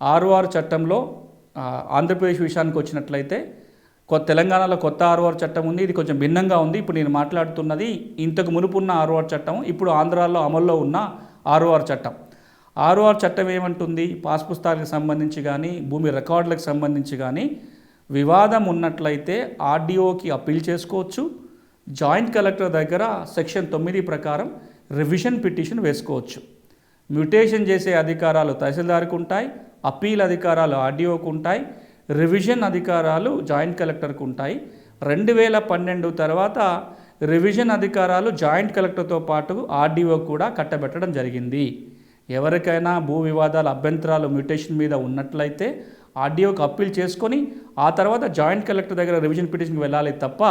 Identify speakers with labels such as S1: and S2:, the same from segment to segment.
S1: ROR చట్టంలో ఆంధ్రప్రదేశ్ విషయానికి వచ్చినట్లయితే కొత్త తెలంగాణలో కొత్త ఆర్ఓఆర్ చట్టం ఉంది ఇది కొంచెం భిన్నంగా ఉంది ఇప్పుడు నేను మాట్లాడుతున్నది ఇంతకు మునుపు ఉన్న ఆర్ఓఆర్ చట్టం ఇప్పుడు ఆంధ్రాలో అమల్లో ఉన్న ఆర్ఓఆర్ చట్టం. ఆర్ఓఆర్ చట్టం ఏమంటుంది? పాస్ పుస్తకాలకు సంబంధించి కానీ భూమి రికార్డులకు సంబంధించి కానీ వివాదం ఉన్నట్లయితే ఆర్డీఓకి అప్పీల్ చేసుకోవచ్చు జాయింట్ కలెక్టర్ దగ్గర సెక్షన్ తొమ్మిది ప్రకారం రివిజన్ పిటిషన్ వేసుకోవచ్చు. మ్యూటేషన్ చేసే అధికారాలు తహసీల్దార్కు ఉంటాయి అప్పీల్ అధికారాలు ఆర్డీఓకు ఉంటాయి రివిజన్ అధికారాలు జాయింట్ కలెక్టర్కు ఉంటాయి. రెండు వేల పన్నెండు తర్వాత రివిజన్ అధికారాలు జాయింట్ కలెక్టర్తో పాటు ఆర్డీఓ కూడా కట్టబెట్టడం జరిగింది. ఎవరికైనా భూ వివాదాల అభ్యంతరాలు మ్యూటేషన్ మీద ఉన్నట్లయితే ఆర్డీఓకి అప్పీల్ చేసుకొని ఆ తర్వాత జాయింట్ కలెక్టర్ దగ్గర రివిజన్ పిటిషన్కి వెళ్ళాలి తప్ప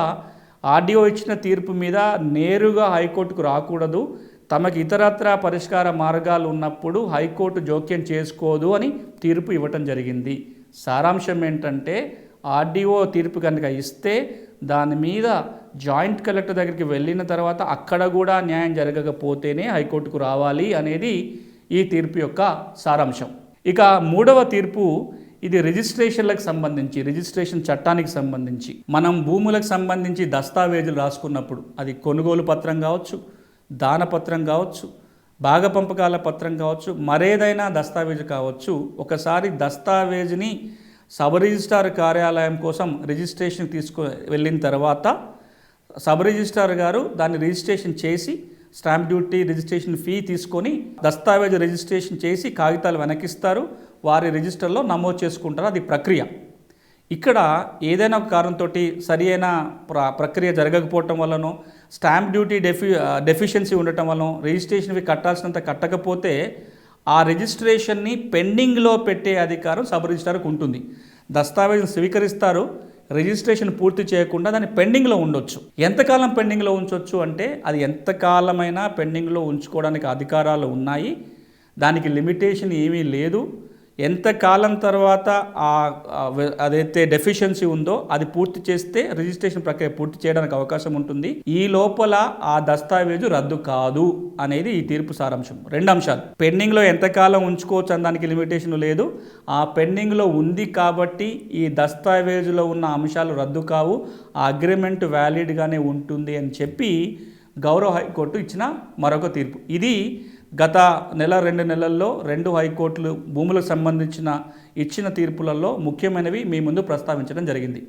S1: ఆర్డీఓ ఇచ్చిన తీర్పు మీద నేరుగా హైకోర్టుకు రాకూడదు. తమకు ఇతరత్ర పరిష్కార మార్గాలు ఉన్నప్పుడు హైకోర్టు జోక్యం చేసుకోదు అని తీర్పు ఇవ్వటం జరిగింది. సారాంశం ఏంటంటే ఆర్డీఓ తీర్పు కనుక ఇస్తే దాని మీద జాయింట్ కలెక్టర్ దగ్గరికి వెళ్ళిన తర్వాత అక్కడ కూడా న్యాయం జరగకపోతేనే హైకోర్టుకు రావాలి అనేది ఈ తీర్పు యొక్క సారాంశం. ఇక మూడవ తీర్పు ఇది రిజిస్ట్రేషన్లకు సంబంధించి రిజిస్ట్రేషన్ చట్టానికి సంబంధించి. మనం భూములకు సంబంధించి దస్తావేజులు రాసుకున్నప్పుడు అది కొనుగోలు పత్రం కావచ్చు దానపత్రం కావచ్చు భాగపంపకాల పత్రం కావచ్చు మరేదైనా దస్తావేజు కావచ్చు ఒకసారి దస్తావేజుని సబ్ రిజిస్ట్రార్ కార్యాలయం కోసం రిజిస్ట్రేషన్ తీసుకు వెళ్ళిన తర్వాత సబ్ రిజిస్ట్రార్ గారు దాన్ని రిజిస్ట్రేషన్ చేసి స్టాంప్ డ్యూటీ రిజిస్ట్రేషన్ ఫీ తీసుకొని దస్తావేజు రిజిస్ట్రేషన్ చేసి కాగితాలు వెనకిస్తారు వారి రిజిస్టర్లో నమోదు చేసుకుంటారు. అది ప్రక్రియ. ఇక్కడ ఏదైనా ఒక కారణంతో సరి అయిన ప్ర ప్రక్రియ జరగకపోవటం వల్లనో స్టాంప్ డ్యూటీ డెఫి డెఫిషియన్సీ ఉండటం వలన రిజిస్ట్రేషన్ ఫీ కట్టాల్సినంత కట్టకపోతే ఆ రిజిస్ట్రేషన్ని పెండింగ్లో పెట్టే అధికారం సబ్ రిజిస్ట్రార్కు ఉంటుంది. దస్తావేజులు స్వీకరిస్తారు రిజిస్ట్రేషన్ పూర్తి చేయకుండా దాన్ని పెండింగ్లో ఉండొచ్చు. ఎంతకాలం పెండింగ్లో ఉంచవచ్చు అంటే అది ఎంతకాలమైనా పెండింగ్లో ఉంచుకోవడానికి అధికారాలు ఉన్నాయి. దానికి లిమిటేషన్ ఏమీ లేదు. ఎంతకాలం తర్వాత ఆ అదైతే డెఫిషియన్సీ ఉందో అది పూర్తి చేస్తే రిజిస్ట్రేషన్ ప్రక్రియ పూర్తి చేయడానికి అవకాశం ఉంటుంది. ఈ లోపల ఆ దస్తావేజు రద్దు కాదు అనేది ఈ తీర్పు సారాంశం. రెండు అంశాలు. పెండింగ్లో ఎంతకాలం ఉంచుకోవచ్చు అని దానికి లిమిటేషన్ లేదు. ఆ పెండింగ్లో ఉంది కాబట్టి ఈ దస్తావేజులో ఉన్న అంశాలు రద్దు కావు. ఆ అగ్రిమెంట్ వ్యాలిడ్గానే ఉంటుంది అని చెప్పి గౌరవ హైకోర్టు ఇచ్చిన మరొక తీర్పు. ఇది గత నెల రెండు నెలల్లో రెండు హైకోర్టులు భూములకు సంబంధించిన ఇచ్చిన తీర్పులలో ముఖ్యమైనవి మీ ముందు ప్రస్తావించడం జరిగింది.